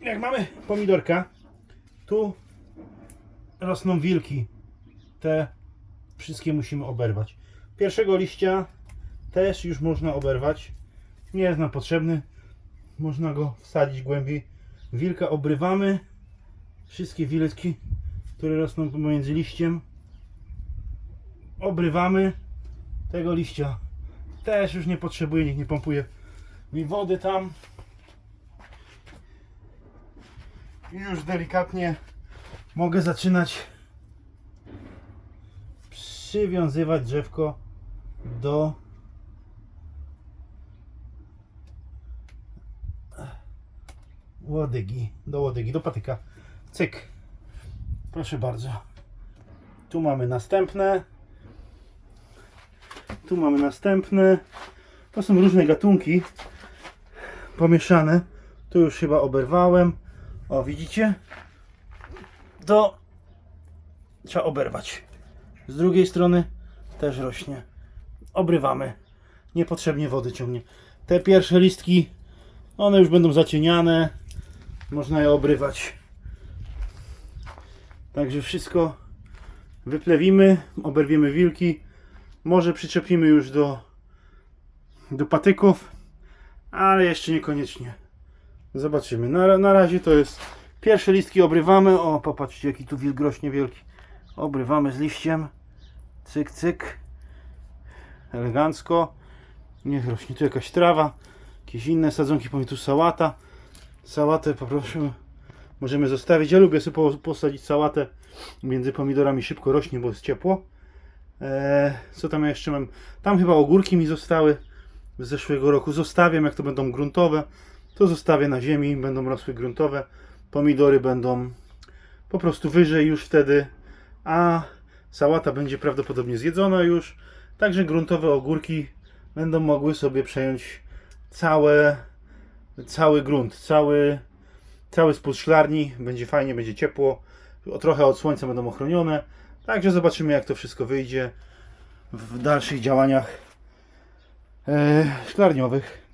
jak mamy pomidorka, tu rosną wilki. Te wszystkie musimy oberwać. Pierwszego liścia też już można oberwać. Nie jest nam potrzebny. Można go wsadzić głębiej. Wilka obrywamy. Wszystkie wilki, które rosną pomiędzy liściem, obrywamy. Tego liścia też już nie potrzebuje, nikt nie pompuje mi wody tam. I już delikatnie mogę zaczynać przywiązywać drzewko do łodygi, do łodygi, do patyka. Cyk. Proszę bardzo. Tu mamy następne. Tu mamy następne. To są różne gatunki pomieszane. Tu już chyba oberwałem. O, widzicie? To trzeba oberwać. Z drugiej strony też rośnie. Obrywamy. Niepotrzebnie wody ciągnie. Te pierwsze listki, one już będą zacieniane. Można je obrywać. Także wszystko wyplewimy, oberwiemy wilki. Może przyczepimy już do, do patyków, ale jeszcze niekoniecznie. Zobaczymy. Na, na razie to jest pierwsze listki obrywamy. O, popatrzcie jaki tu wilk rośnie wielki. Obrywamy z liściem. Cyk, cyk. Elegancko. Niech rośnie tu jakaś trawa. Jakieś inne sadzonki, powiem tu sałata. Sałatę poproszę. Możemy zostawić. Ja lubię sobie po- posadzić sałatę między pomidorami. Szybko rośnie, bo jest ciepło. Eee, co tam ja jeszcze mam? Tam chyba ogórki mi zostały z zeszłego roku. Zostawiam, jak to będą gruntowe, to zostawię na ziemi, będą rosły gruntowe. Pomidory będą po prostu wyżej już wtedy, a sałata będzie prawdopodobnie zjedzona już. Także gruntowe ogórki będą mogły sobie przejąć całe, cały grunt, cały, cały spód szklarni. Będzie fajnie, będzie ciepło. Trochę od słońca będą ochronione. Także zobaczymy, jak to wszystko wyjdzie w dalszych działaniach e, szklarniowych.